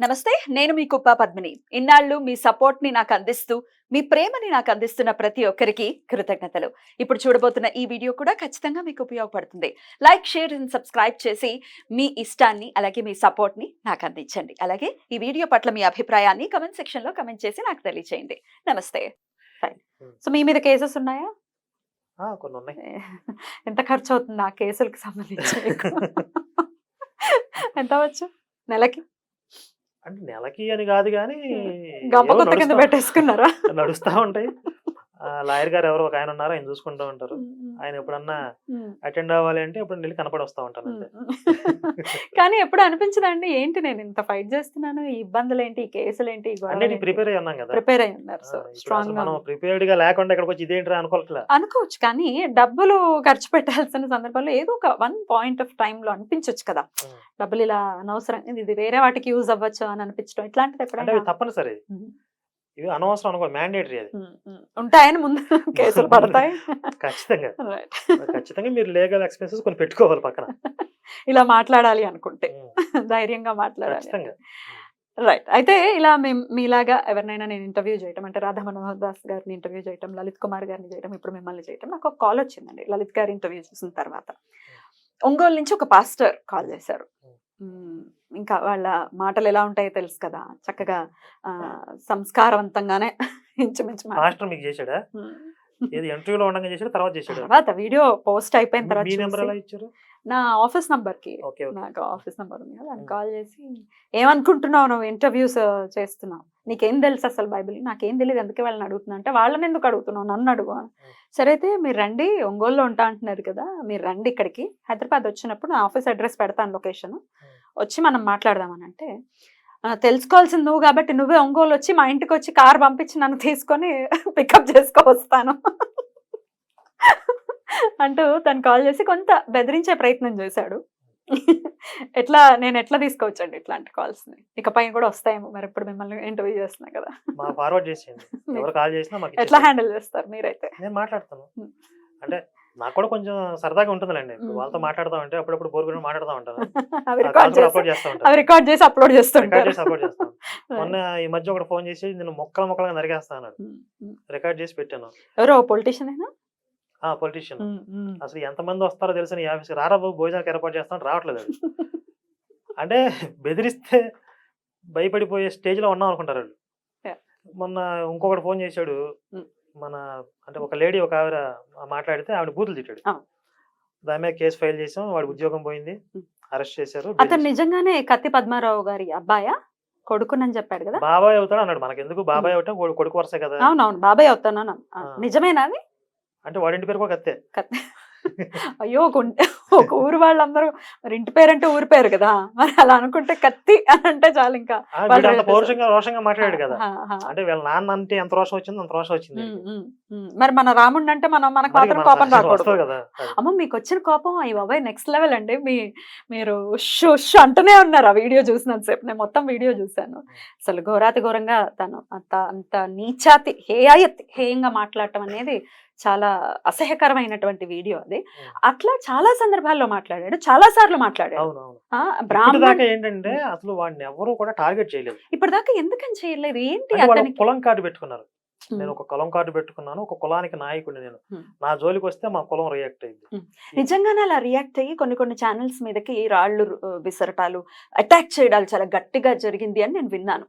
నమస్తే నేను మీ కుప్ప పద్మిని. ఇన్నాళ్ళు మీ సపోర్ట్ని నాకు అందిస్తూ మీ ప్రేమని నాకు అందిస్తున్న ప్రతి ఒక్కరికి కృతజ్ఞతలు. ఇప్పుడు చూడబోతున్న ఈ వీడియో కూడా ఖచ్చితంగా మీకు ఉపయోగపడుతుంది. లైక్ షేర్ అండ్ సబ్స్క్రైబ్ చేసి మీ ఇష్టాన్ని అలాగే మీ సపోర్ట్ని నాకు అందించండి. అలాగే ఈ వీడియో పట్ల మీ అభిప్రాయాన్ని కమెంట్ సెక్షన్లో కమెంట్ చేసి నాకు తెలియచేయండి. నమస్తే. ఫైన్ సో మీ మీద కేసెస్ ఉన్నాయా? కొన్ని ఉన్నాయి. ఎంత ఖర్చు అవుతుంది ఆ కేసులకు సంబంధించి? ఎంత అవ్వచ్చు? నెలకి? అంటే నెలకి అని కాదు కానీ కింద పెట్టేసుకున్నారా? నడుస్తా ఉంటాయి. ఆ, లాయర్ గారు ఎవరో ఒక ఆయన ఉన్నారు ఆయన చూసుకుంటూ ఉంటారు. ఆయన ఎప్పుడన్నా. అటెండ్ అవ్వాలి అంటే ఇప్పుడు వెళ్ళి కనపడి వస్తా ఉంటాను అంతే. కానీ ఎప్పుడు అనిపించదండి ఏంటి నేను ఇంత ఫైట్ చేస్తున్నాను ఈ ఇబ్బందులు ఏంటి ఈ కేసులు ఏంటి అన్నిటి ప్రిపేర్ అయ్యి ఉన్నాం కదా. ప్రిపేర్ అయి ఉన్నారు. సో స్ట్రాంగ్ మనం ప్రిపేర్డ్గా లేకుండా ఇక్కడికి వచ్చి ఇదేంటి అనుకోవట్లే. అనుకోవచ్చు కానీ డబ్బులు ఖర్చు పెట్టాల్సిన సందర్భంలో ఏదో ఒక వన్ పాయింట్ ఆఫ్ టైం లో అనిపించవచ్చు కదా. డబ్బులు ఇలా అనవసరం ఇది- వేరే వాటికి యూజ్ అవ్వచ్చు అని అనిపించడం ఇట్లాంటిది ఎప్పుడైనా? తప్పనిసరి. ఇవి అనవసరం అనుకో మ్యాండేటరీ అది. ఉంటాయని ముందు కేసులు పడతాయి. ఖచ్చితంగా. ఖచ్చితంగా మీరు లీగల్ ఎక్స్పెన్సెస్ కొన్ని పెట్టుకోవాలి పక్కన. ఇలా మాట్లాడాలి అనుకుంటే. ధైర్యంగా మాట్లాడాలి రైట్ అయితే ఇలా మేము మీలాగా ఎవరినైనా నేను ఇంటర్వ్యూ చేయటం అంటే రాధా మనోహర్ దాస్ గారిని ఇంటర్వ్యూ చేయటం లలిత్ కుమార్ గారిని చేయటం ఇప్పుడు మిమ్మల్ని చేయటం నాకు ఒక కాల్ వచ్చిందండి. లలిత్ గారి ఇంటర్వ్యూ చూసిన తర్వాత. ఒంగోలు నుంచి ఒక పాస్టర్ కాల్ చేశారు. ఇంకా వాళ్ళ మాటలు ఎలా ఉంటాయో తెలుసు కదా చక్కగా సంస్కారవంతంగానే ఇంచుమించు మాస్టర్ మీకు చేశాడా. ఏది ఇంటర్వ్యూలో ఉండగా చేశాడు తర్వాత చేశాడు? తర్వాత వీడియో పోస్ట్ అయిపోయిన తర్వాత మీ నెంబర్ ఎలా ఇచ్చారు? నా ఆఫీస్ నంబర్కి నాకు ఆఫీస్ నెంబర్ ఉంది కదా. కాల్ చేసి ఏమనుకుంటున్నావు నువ్వు ఇంటర్వ్యూస్ చేస్తున్నావు? నీకేం తెలుసు అసలు బైబిల్? నాకేం తెలియదు ఎందుకు వాళ్ళని అడుగుతున్నా అంటే వాళ్ళని ఎందుకు అడుగుతున్నావు? నన్ను అడుగు. సరే అయితే మీరు రండి ఒంగోలులో ఉంటా అంటున్నారు కదా మీరు రండి ఇక్కడికి. హైదరాబాద్ వచ్చినప్పుడు నా ఆఫీస్ అడ్రస్ పెడతాను లొకేషన్. వచ్చి మనం మాట్లాడదామని అంటే "ఆ, తెలుసుకోవాల్సింది నువ్వు కాబట్టి నువ్వే ఒంగోలు వచ్చి మా ఇంటికి వచ్చి కార్ పంపించి నన్ను తీసుకొని పికప్ చేసుకో వస్తాను. అంటూ తను కాల్ చేసి కొంత బెదిరించే ప్రయత్నం చేశాడు. ఎట్లా నేను ఎట్లా తీసుకోవచ్చండి ఇట్లాంటి కాల్స్? ని ఇకపై కూడా వస్తాయేమో మరి ఇప్పుడు మిమ్మల్ని ఇంటర్వ్యూ చేస్తున్నా కదా. ఫార్వర్డ్ చేసేయండి. ఎవరు కాల్ చేసినా మాకు ఎట్లా. హ్యాండిల్ చేస్తారు మీరైతే? నేను మాట్లాడతాను. అంటే నాకు కూడా కొంచెం సరదాగా ఉంటుందిలేండి. వాళ్ళతో మాట్లాడతా ఉంటే అప్పుడప్పుడు బోర్ కూడా మాట్లాడుతూ ఉంటాను అవి రికార్డ్ చేసి అప్లోడ్ చేస్తుంటారు చేస్తాను మొన్న ఈ మధ్య ఒకటి ఫోన్ చేసి నేను మొక్కలు మొక్కలుగా నరిగేస్తా అన్నాడు. రికార్డ్ చేసి పెట్టాను ఎవరో పొలిటీషియన్ అయినా ఆ పొలిటీషియన్. అసలు ఎంతమంది వస్తారో తెలిసిన ఈ ఆఫీస్కి రారా బాబు భోజనానికి ఏర్పాటు చేస్తాను రావట్లేదు. అంటే బెదిరిస్తే భయపడిపోయే స్టేజ్లో ఉన్నాం అనుకుంటారు. మొన్న ఇంకొకటి ఫోన్ చేశాడు. మన అంటే ఒక లేడీ ఒక ఆవిడ మాట్లాడితే ఆవిడ బూతులు తిట్టాడు. దాని మీద కేసు ఫైల్ చేసాం వాడి ఉద్యోగం పోయింది. అరెస్ట్ చేశారు అతను నిజంగానే కత్తి పద్మారావు గారి అబ్బాయా? కొడుకునని చెప్పాడు కదా? బాబాయ్ అవుతాడు అన్నాడు. మనకి ఎందుకు బాబాయ్ కొడు- కొడుకు వరుసే కదా. అవునవును బాబాయ్ అవుతాను. నిజమేనా అది? అంటే వాడింటి పేరు కూడా కత్తే. కత్తి. అయ్యో ఉం- ఒక ఊరు వాళ్ళందరూ మరి ఇంటి పేరు అంటే ఊరి పేరు కదా మరి అలా అనుకుంటే కత్తి అని అంటే చాలు ఇంకా పౌరుషంగా రోషంగా మాట్లాడాడు కదా. అంటే వీళ్ళ నాన్న అంటే ఎంత రోషం వచ్చింది అంత రోషం వచ్చింది. మరి మన రాముడిని అంటే మనం మనకు మాత్రం కోపం రాకూడదు. కదా. అమ్మ మీకు వచ్చిన కోపం అయ్యి బాబాయ్ నెక్స్ట్ లెవెల్ అండి. మీ మీరు ఉష్ ఉష్ అంటూనే ఉన్నారు ఆ వీడియో చూసినంతసేపు. నేను మొత్తం వీడియో చూశాను. అసలు ఘోరాతి ఘోరంగా తను అంత అంత నీచాతి హేయాయతి హేయంగా మాట్లాడటం అనేది చాలా అసహ్యకరమైనటువంటి వీడియో అది. అట్లా చాలా సందర్భాల్లో మాట్లాడాడు చాలా సార్లు మాట్లాడాడు. బ్రాహ్మణ్ దాకా ఏంటంటే అసలు వాడిని ఎవరు కూడా టార్గెట్ చేయలేదు. ఇప్పటిదాకా ఎందుకని చేయలేదు? ఏంటి కులం కార్డు పెట్టుకున్నారు. నేను ఒక కులం కార్డు పెట్టుకున్నాను. ఒక కులానికి నాయకుడిని నేను. నా జోలికి వస్తే మా కులం రియాక్ట్ అయింది నిజంగానే అలా రియాక్ట్ అయ్యి కొన్ని కొన్ని ఛానల్స్ మీదకి రాళ్ళు విసరటాలు అటాక్ చేయడాలు చాలా గట్టిగా జరిగింది అని నేను విన్నాను.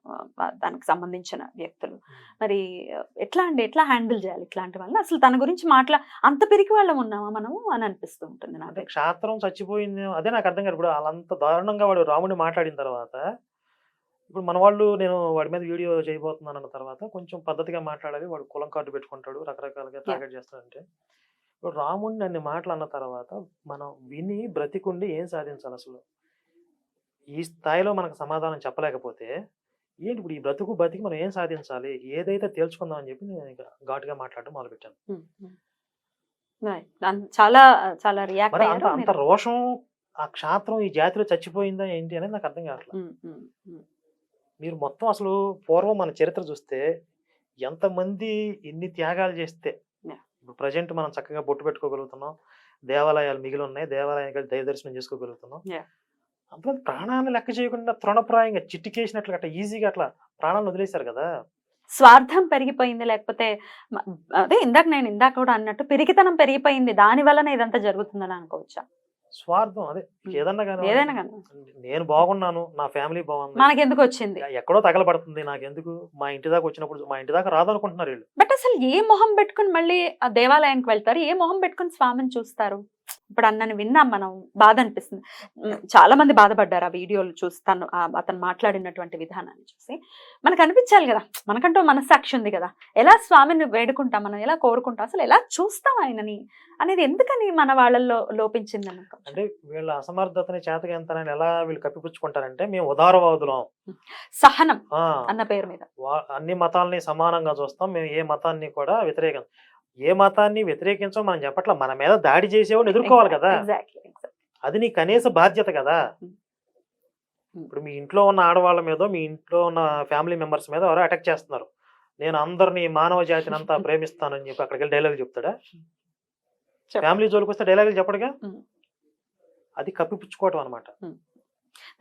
దానికి సంబంధించిన వ్యక్తులు. మరి ఎట్లా అండి? ఎట్లా హ్యాండిల్ చేయాలి ఇట్లాంటి వల్ల అసలు తన గురించి మాట్లా అంత పెరిగి వాళ్ళం ఉన్నామా మనము అని అనిపిస్తూ ఉంటుంది నాకు క్షాత్రం చచ్చిపోయింది అదే నాకు అర్థం కాదు. ఇప్పుడు వాళ్ళంత దారుణంగా వాడు రాముడిని మాట్లాడిన తర్వాత ఇప్పుడు మన వాళ్ళు నేను వాడి మీద వీడియో చేయబోతున్నాను అన్న తర్వాత కొంచెం పద్ధతిగా మాట్లాడాలి. వాడు కులం కార్డు పెట్టుకుంటాడు రకరకాలుగా టార్గెట్ చేస్తాడంటే. ఇప్పుడు రాముడిని అన్ని మాటలు అన్న తర్వాత మనం విని బ్రతికుండి ఏం సాధించాలి అసలు? ఈ స్థాయిలో మనకు సమాధానం చెప్పలేకపోతే ఏంటి ఇప్పుడు ఈ బ్రతుకు బతికి మనం ఏం సాధించాలి? ఏదైతే తేల్చుకుందాం అని చెప్పి నేను ఇక ఘాటుగా మాట్లాడడం మొదలుపెట్టాను. చాలా చాలా రియాక్ట్ అంత రోషం ఆ క్షాత్రం ఈ జాతిలో చచ్చిపోయిందా ఏంటి అనేది నాకు అర్థం కావట్లేదు. మీరు మొత్తం అసలు పూర్వం మన చరిత్ర చూస్తే ఎంతమంది ఎన్ని త్యాగాలు చేస్తే. ఇప్పుడు ప్రజెంట్ మనం చక్కగా బొట్టు పెట్టుకోగలుగుతున్నాం. దేవాలయాలు మిగిలి ఉన్నాయి. దేవాలయాలు దైవ దర్శనం చేసుకోగలుగుతున్నాం. అంతమంది ప్రాణాన్ని లెక్క చేయకుండా తృణప్రాయంగా చిట్టికేసినట్లు అట్లా ఈజీగా అట్లా ప్రాణాలను వదిలేశారు కదా. స్వార్థం పెరిగిపోయింది. లేకపోతే అదే ఇందాక నేను ఇందాక కూడా అన్నట్టు పెరిగితనం పెరిగిపోయింది. దాని వలన ఇదంతా జరుగుతుందని అనుకోవచ్చా? స్వార్థం అదే. ఏదన్నా కానీ ఏదైనా కానీ నేను బాగున్నాను నా ఫ్యామిలీ బాగుంది. మనకి ఎందుకు వచ్చింది ఎక్కడో తగలబడుతుంది. నాకు ఎందుకు మా ఇంటి దాకా వచ్చినప్పుడు మా ఇంటి దాకా రాదు అనుకుంటున్నారు వీళ్ళు. బట్ అసలు ఏ మొహం పెట్టుకుని మళ్ళీ ఆ దేవాలయానికి వెళ్తారు? ఏ మొహం పెట్టుకుని స్వామిని చూస్తారు? ఇప్పుడు అన్నని విన్నాం మనం బాధ అనిపిస్తుంది చాలా మంది బాధపడ్డారు ఆ వీడియోలు చూస్తాను ఆ అతను మాట్లాడినటువంటి విధానాన్ని చూసి. మనకు అనిపించాలి కదా మనకంటూ మనస్సాక్షి ఉంది కదా. ఎలా స్వామిని వేడుకుంటాం మనం ఎలా కోరుకుంటాం అసలు ఎలా చూస్తాం ఆయనని అనేది ఎందుకని మన వాళ్ళల్లో లోపించింది అంటే వీళ్ళ అసమర్థతని చేతగా ఎంతనని ఎలా వీళ్ళు కప్పిపుచ్చుకుంటారంటే మేము ఉదారవాదులం. సహనం అన్న పేరు మీద. అన్ని మతాలని సమానంగా చూస్తాం మేము ఏ మతాన్ని కూడా వ్యతిరేకం. ఏ మతాన్ని వ్యతిరేకించం మనం చెప్పట్ల మన మీద దాడి చేసేవాడిని ఎదుర్కోవాలి కదా. అది నీ కనీస బాధ్యత కదా. Hmm. ఇప్పుడు మీ ఇంట్లో ఉన్న ఆడవాళ్ళ మీద మీ ఇంట్లో ఉన్న ఫ్యామిలీ మెంబర్స్ మీద ఎవరో అటాక్ చేస్తున్నారు. నేను అందరినీ మానవ జాతిని అంతా ప్రేమిస్తానని చెప్పి అక్కడికి వెళ్ళి డైలాగ్ చెప్తాడా? చెప్ప- ఫ్యామిలీ జోలికి వస్తే డైలాగులు చెప్పడుగా? Hmm. అది కప్పిపుచ్చుకోవటం అనమాట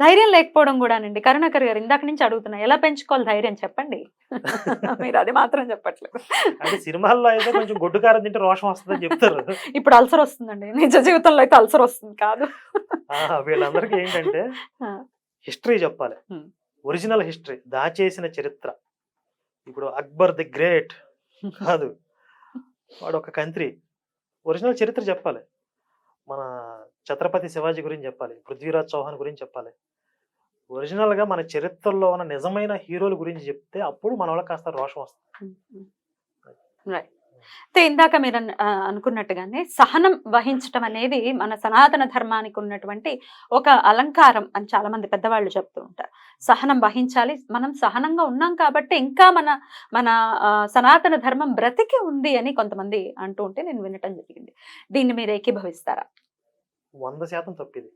ధైర్యం లేకపోవడం కూడానండి. కరుణాకర్ గారు ఇందాక నుంచి అడుగుతున్నా ఎలా పెంచుకోవాలి ధైర్యం చెప్పండి? మీరు అది మాత్రం చెప్పట్లేదు. అంటే సినిమాల్లో అయితే కొంచెం గొడ్డు కారం తింటే రోషం వస్తుందని చెప్తారు. ఇప్పుడు అల్సర్ వస్తుందండి. నిజ జీవితంలో అయితే అల్సర్ వస్తుంది కాదు. వీళ్ళందరికీ ఏంటంటే. హిస్టరీ చెప్పాలి. ఒరిజినల్ హిస్టరీ దాచేసిన చరిత్ర. ఇప్పుడు అక్బర్ ది గ్రేట్ కాదు. వాడు ఒక కంత్రి. ఒరిజినల్ చరిత్ర చెప్పాలి. మన ఛత్రపతి శివాజీ గురించి చెప్పాలి పృథ్వీరాజ్ చౌహాన్ గురించి చెప్పాలి. ఒరిజినల్గా మన చరిత్రలో ఉన్న నిజమైన హీరోల గురించి చెప్తే అప్పుడు మన వాళ్ళకి కాస్త రోషం వస్తుంది. రైట్. అయితే ఇందాక మీరు అనుకున్నట్టుగానే సహనం వహించటం అనేది మన సనాతన ధర్మానికి ఉన్నటువంటి ఒక అలంకారం అని చాలా మంది పెద్దవాళ్ళు చెప్తూ ఉంటారు. సహనం వహించాలి మనం సహనంగా ఉన్నాం కాబట్టి ఇంకా మన మన సనాతన ధర్మం బ్రతికి ఉంది అని కొంతమంది అంటూ ఉంటే నేను వినటం జరిగింది. దీన్ని మీరు ఏకీభవిస్తారా? వంద శాతం తప్పిది.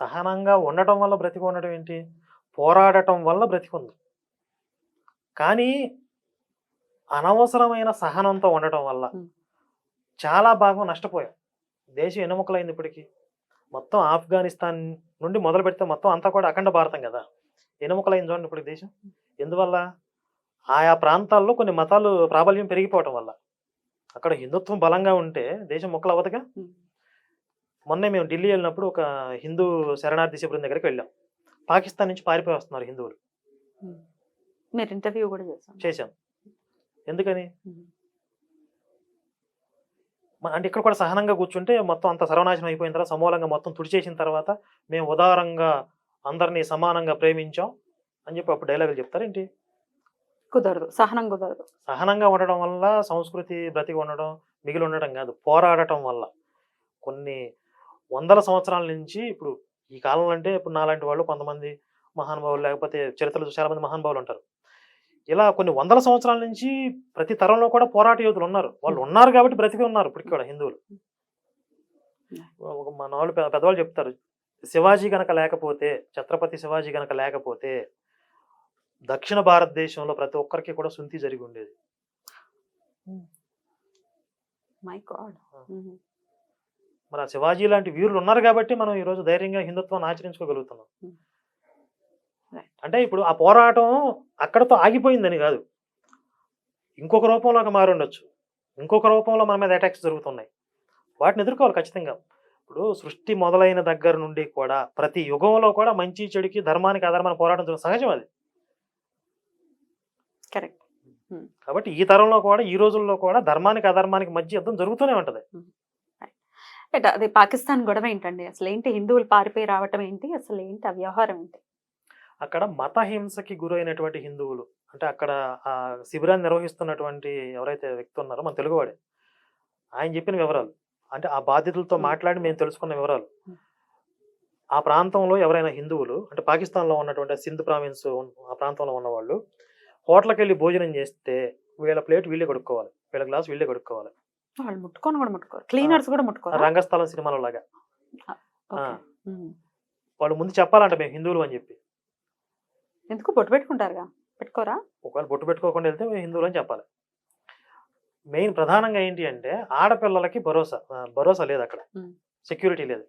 సహనంగా ఉండటం వల్ల బ్రతికి ఉండటం ఏంటి? పోరాడటం వల్ల బ్రతికుంది కానీ అనవసరమైన సహనంతో ఉండటం వల్ల. చాలా భాగం నష్టపోయాం. దేశం ఎన్నుముకలైంది ఇప్పటికి. మొత్తం ఆఫ్ఘనిస్తాన్ నుండి మొదలు పెడితే మొత్తం అంతా కూడా అఖండ భారతం కదా. ఎన్నుముకలైంది చూడండి ఇప్పుడు దేశం. ఎందువల్ల? ఆయా ప్రాంతాల్లో కొన్ని మతాలు ప్రాబల్యం పెరిగిపోవటం వల్ల. అక్కడ హిందుత్వం బలంగా ఉంటే దేశం ముక్కలు అవ్వదుగా. మొన్నే మేము ఢిల్లీ వెళ్ళినప్పుడు ఒక హిందూ శరణార్థి శిబిరం దగ్గరికి వెళ్ళాం. పాకిస్తాన్ నుంచి పారిపోయి వస్తున్నారు హిందువులు. మీరు ఇంటర్వ్యూ కూడా చేశాం. చేశాం. ఎందుకని? అంటే ఇక్కడ కూడా సహనంగా కూర్చుంటే మొత్తం అంత సర్వనాశనం అయిపోయిన తర్వాత సమూలంగా మొత్తం తుడిచేసిన తర్వాత మేము ఉదారంగా అందరినీ సమానంగా ప్రేమించాం అని చెప్పి అప్పుడు డైలాగులు చెప్తారేంటి కుదరదు. సహనం కుదరదు. సహనంగా ఉండడం వల్ల సంస్కృతి బ్రతికి ఉండడం మిగిలి ఉండడం కాదు పోరాడటం వల్ల కొన్ని వందల సంవత్సరాల నుంచి ఇప్పుడు ఈ కాలంలో అంటే ఇప్పుడు నాలాంటి వాళ్ళు కొంతమంది మహానుభావులు లేకపోతే చరిత్రలో చాలా మంది మహానుభావులు ఉంటారు. ఇలా కొన్ని వందల సంవత్సరాల నుంచి ప్రతి తరంలో కూడా పోరాట యోధులు ఉన్నారు. వాళ్ళు ఉన్నారు కాబట్టి బ్రతికి ఉన్నారు ఇప్పటికి కూడా హిందువులు. మన వాళ్ళు పెద్దవాళ్ళు చెప్తారు. శివాజీ గనక లేకపోతే ఛత్రపతి శివాజీ గనక లేకపోతే దక్షిణ భారతదేశంలో ప్రతి ఒక్కరికి కూడా సుంతి జరిగి ఉండేది. మై గాడ్ మరి ఆ శివాజీ లాంటి వీరులు ఉన్నారు కాబట్టి మనం ఈ రోజు ధైర్యంగా హిందుత్వాన్ని ఆచరించుకోగలుగుతున్నాం. అంటే ఇప్పుడు ఆ పోరాటం అక్కడతో ఆగిపోయిందని కాదు. ఇంకొక రూపంలోకి మారి ఉండొచ్చు. ఇంకొక రూపంలో మన మీద అటాక్స్ జరుగుతున్నాయి. వాటిని ఎదుర్కోవాలి ఖచ్చితంగా. ఇప్పుడు సృష్టి మొదలైన దగ్గర నుండి కూడా ప్రతి యుగంలో కూడా మంచి చెడుకి ధర్మానికి ఆధారమైన పోరాటం జరగడం సహజం అది. కరెక్ట్ కాబట్టి ఈ తరంలో కూడా ఈ రోజుల్లో కూడా ధర్మానికి అధర్మానికి మధ్య యుద్ధం జరుగుతూనే ఉంటది. బట్ అది పాకిస్తాన్ గొడవ ఏంటండి? అసలు ఏంటి హిందువులు పారిపోయి రావటం ఏంటి? అసలు ఏంటి ఆ వ్యవహారం ఏంటి? అక్కడ మత హింసకి గురైనటువంటి హిందువులు అంటే అక్కడ ఆ శిబిరాన్ని నిర్వహిస్తున్నటువంటి ఎవరైతే వ్యక్తి ఉన్నారో మన తెలుగువాడే ఆయన చెప్పిన వివరాలు. అంటే ఆ బాధితులతో. మాట్లాడి మేము తెలుసుకున్న వివరాలు. ఆ ప్రాంతంలో ఎవరైనా హిందువులు అంటే పాకిస్తాన్లో ఉన్నటువంటి సింధ్ ప్రావిన్స్ ఆ ప్రాంతంలో ఉన్నవాళ్ళు హోటల్కి వెళ్ళి భోజనం చేస్తే వీళ్ళ ప్లేట్ వీళ్ళే కొడుక్కోవాలి. వీళ్ళ గ్లాస్ వీళ్ళే కొడుక్కోవాలి. వాళ్ళు ముట్టుకొని కూడా ముట్టుకోరు. క్లీనర్స్ కూడా ముట్టుకోరు? రంగస్థలం సినిమాలో లాగా. వాళ్ళు ముందు చెప్పాలంట మేము హిందువులు అని చెప్పి. ఎందుకు పొట్టు పెట్టుకుంటారుగా? పెట్టుకోరా? ఒకవేళ బొట్టు పెట్టుకోకుండా వెళ్తే మేము హిందువులు అని చెప్పాలి. మెయిన్ ప్రధానంగా ఏంటి అంటే ఆడపిల్లలకి భరోసా భరోసా లేదు అక్కడ. సెక్యూరిటీ లేదు.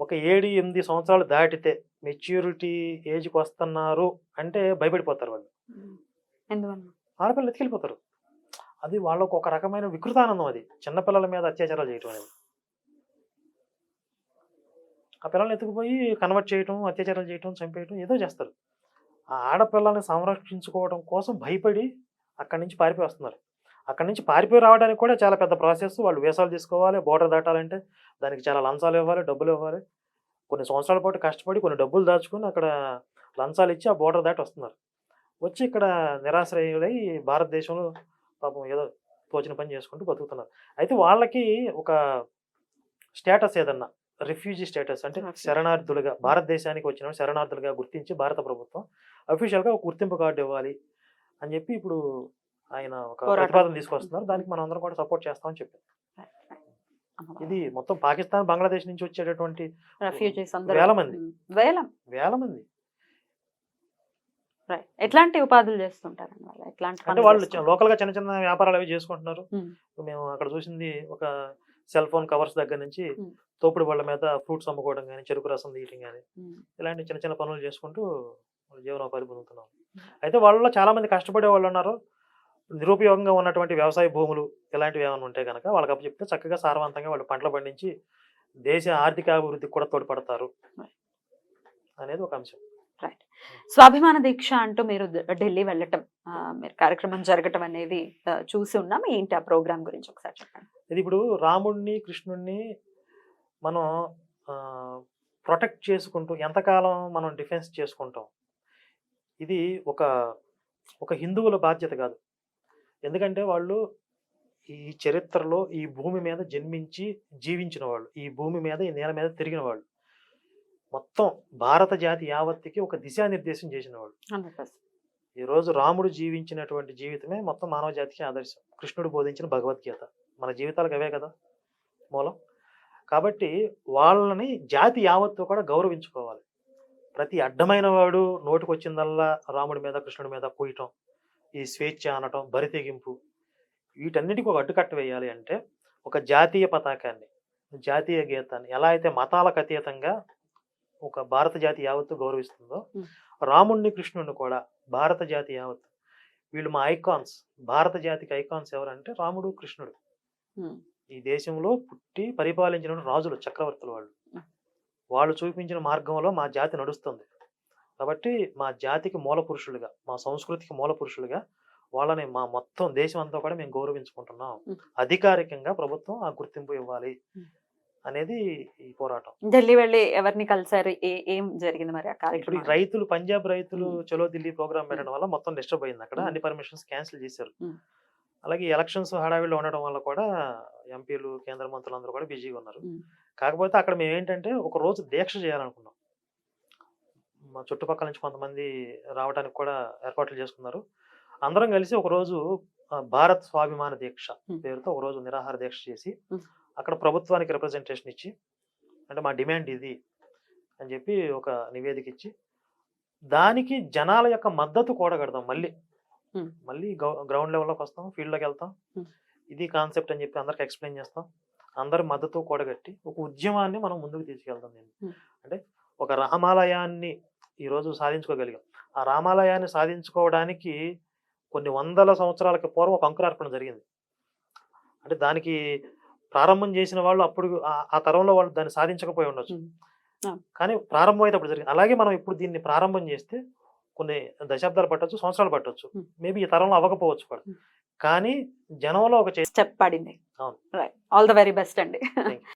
ఒక ఏడు ఎనిమిది సంవత్సరాలు దాటితే మెచ్యూరిటీ ఏజ్కి వస్తున్నారు అంటే భయపడిపోతారు వాళ్ళు. ఆడపిల్లలు ఎత్తుకెళ్ళిపోతారు. అది వాళ్ళకు ఒక రకమైన వికృతానందం అది. చిన్నపిల్లల మీద అత్యాచారాలు చేయటం అనేది. ఆ పిల్లల్ని ఎత్తుకుపోయి కన్వర్ట్ చేయటం అత్యాచారాలు చేయటం చంపేయటం ఏదో చేస్తారు. ఆ ఆడపిల్లల్ని సంరక్షించుకోవడం కోసం భయపడి అక్కడి నుంచి పారిపోయి వస్తున్నారు. అక్కడి నుంచి పారిపోయి రావడానికి కూడా చాలా పెద్ద ప్రాసెస్. వాళ్ళు వేసాలు తీసుకోవాలి బోర్డర్ దాటాలంటే దానికి చాలా లంచాలు ఇవ్వాలి డబ్బులు ఇవ్వాలి. కొన్ని సంవత్సరాల పాటు కష్టపడి కొన్ని డబ్బులు దాచుకొని అక్కడ లంచాలు ఇచ్చి ఆ బోర్డర్ దాటి వస్తున్నారు. వచ్చి ఇక్కడ నిరాశ్రయులై భారతదేశంలో పాపం ఏదో తోచిన పని చేసుకుంటూ బతుకుతున్నారు. అయితే వాళ్ళకి ఒక స్టేటస్ ఏదన్నా రిఫ్యూజీ స్టేటస్ అంటే. శరణార్థులుగా భారతదేశానికి వచ్చిన శరణార్థులుగా గుర్తించి భారత ప్రభుత్వం అఫీషియల్గా ఒక గుర్తింపు కార్డు ఇవ్వాలి అని చెప్పి ఇప్పుడు ఆయన ఒక. ప్రతిపాదన తీసుకొస్తున్నారు. దానికి మనం అందరం కూడా సపోర్ట్ చేస్తామని చెప్పారు. ఇది మొత్తం పాకిస్తాన్ బంగ్లాదేశ్ నుంచి వచ్చేటటువంటి వేల మంది. వేల. వేల మంది. రైట్ ఎట్లాంటి ఉపాధులు చేస్తుంటారండి వాళ్ళు ఎట్లాంటి అంటే వాళ్ళు చేస్తుంటారు? లోకల్గా చిన్న చిన్న వ్యాపారాలు అవి చేసుకుంటున్నారు. మేము అక్కడ చూసింది ఒక సెల్ ఫోన్ కవర్స్ దగ్గర నుంచి. తోపుడు బళ్ళ మీద ఫ్రూట్స్ అమ్ముకోవడం కానీ చెరుకు రసం తీయటం కానీ. ఇలాంటి చిన్న చిన్న పనులు చేసుకుంటూ జీవనోపాధి పొందుతున్నాం అయితే వాళ్ళలో చాలా మంది కష్టపడే వాళ్ళు ఉన్నారు నిరుపయోగంగా ఉన్నటువంటి వ్యవసాయ భూములు ఇలాంటివి ఏమైనా ఉంటే కనుక వాళ్ళకి అప్పు చెప్తే చక్కగా సారవంతంగా వాళ్ళు పంటలు పండించి దేశ ఆర్థిక అభివృద్ధికి కూడా తోడ్పడతారు అనేది ఒక అంశం రైట్ స్వాభిమాన దీక్ష అంటూ మీరు ఢిల్లీ వెళ్ళటం మీరు కార్యక్రమం జరగటం అనేది చూసి ఉన్నాం. ఏంటి ఆ ప్రోగ్రామ్ గురించి ఒకసారి చెప్పండి. ఇది ఇప్పుడు రాముడిని కృష్ణుడిని మనం ప్రొటెక్ట్ చేసుకుంటూ ఎంతకాలం మనం డిఫెన్స్ చేసుకుంటాం? ఇది ఒక ఒక హిందువుల బాధ్యత కాదు. ఎందుకంటే వాళ్ళు ఈ చరిత్రలో ఈ భూమి మీద జన్మించి జీవించిన వాళ్ళు. ఈ భూమి మీద ఈ నేల మీద తిరిగిన వాళ్ళు. మొత్తం భారత జాతి యావత్తికి ఒక దిశానిర్దేశం చేసిన వాళ్ళు హండ్రెడ్ పర్సెంట్. ఈ రోజు రాముడు జీవించినటువంటి జీవితమే మొత్తం మానవ జాతికి ఆదర్శం. కృష్ణుడు బోధించిన భగవద్గీత. మన జీవితాలకు అవే కదా మూలం. కాబట్టి వాళ్ళని జాతి యావత్తు కూడా గౌరవించుకోవాలి. ప్రతి అడ్డమైన వాడు నోటికి వచ్చిందల్లా రాముడి మీద కృష్ణుడి మీద కూయటం ఈ స్వేచ్ఛ అనటం బరితెగింపు వీటన్నిటికీ ఒక అడ్డుకట్ట వేయాలి అంటే ఒక జాతీయ పతాకాన్ని జాతీయ గీతాన్ని ఎలా అయితే మతాలకు అతీతంగా ఒక భారత జాతి యావత్తు గౌరవిస్తుందో. రాముణ్ణి కృష్ణుడిని కూడా భారత జాతి యావత్తు వీళ్ళు మా ఐకాన్స్ భారత జాతికి ఐకాన్స్ ఎవరంటే రాముడు కృష్ణుడు ఈ దేశంలో పుట్టి పరిపాలించిన రాజులు చక్రవర్తులు వాళ్ళు. వాళ్ళు చూపించిన మార్గంలో మా జాతి నడుస్తుంది కాబట్టి మా జాతికి మూల పురుషులుగా మా సంస్కృతికి మూల పురుషులుగా వాళ్ళని మా మొత్తం దేశం అంతా కూడా మేము గౌరవించుకుంటున్నాం. అధికారికంగా ప్రభుత్వం ఆ గుర్తింపు ఇవ్వాలి. అనేది ఈ పోరాటం ఢిల్లీ వెళ్ళి ఎవరిని కలిసారు ఏ- ఏం జరిగింది మరి ఆ ఇప్పుడు కార్యక్రమం రైతులు పంజాబ్ రైతులు. చలో ఢిల్లీ ప్రోగ్రామ్ పెట్టడం వల్ల మొత్తం డిస్టర్బ్ అయింది అక్కడ. అన్ని పర్మిషన్స్ క్యాన్సిల్ చేశారు. అలాగే ఎలక్షన్స్ హడావిడిలో ఉండడం వల్ల కూడా ఎంపీలు కేంద్ర మంత్రులు అందరూ కూడా బిజీగా ఉన్నారు. కాకపోతే అక్కడ మేము ఏంటంటే ఒక రోజు దీక్ష చేయాలనుకున్నాం మా చుట్టుపక్కల నుంచి కొంతమంది రావడానికి కూడా ఏర్పాట్లు చేసుకున్నారు అందరం కలిసి ఒక రోజు ఆ, భారత్ స్వాభిమాన దీక్ష. పేరుతో ఒక రోజు నిరాహార దీక్ష చేసి. అక్కడ ప్రభుత్వానికి రిప్రజెంటేషన్ ఇచ్చి అంటే మా డిమాండ్ ఇది అని చెప్పి ఒక నివేదిక ఇచ్చి దానికి జనాల యొక్క మద్దతు కూడగడదాం మళ్ళీ. మళ్ళీ గ్రౌండ్ లెవెల్లోకి వస్తాం ఫీల్డ్లోకి వెళ్తాం. ఇది కాన్సెప్ట్ అని చెప్పి అందరికి ఎక్స్ప్లెయిన్ చేస్తాం అందరి మద్దతు కూడగట్టి ఒక ఉద్యమాన్ని మనం ముందుకు తీసుకెళ్తాం నేను. అంటే ఒక రామాలయాన్ని ఈరోజు సాధించుకోగలిగాం ఆ రామాలయాన్ని సాధించుకోవడానికి కొన్ని వందల సంవత్సరాలకి పూర్వం ఒక అంకురార్పణ జరిగింది అంటే దానికి ప్రారంభం చేసిన వాళ్ళు అప్పుడు ఆ- తరంలో వాళ్ళు దాన్ని సాధించకపోయి ఉండొచ్చు. కానీ ప్రారంభం అయితే అప్పుడు జరిగింది. అలాగే మనం ఇప్పుడు దీన్ని ప్రారంభం చేస్తే కొన్ని దశాబ్దాలు పట్టొచ్చు సంవత్సరాలు పట్టొచ్చు. మేబీ ఈ తరంలో అవ్వకపోవచ్చు కూడా. కానీ జనంలో ఒక చే- స్టెప్ పడింది. అవును. ఆల్ ద వెరీ బెస్ట్ అండి.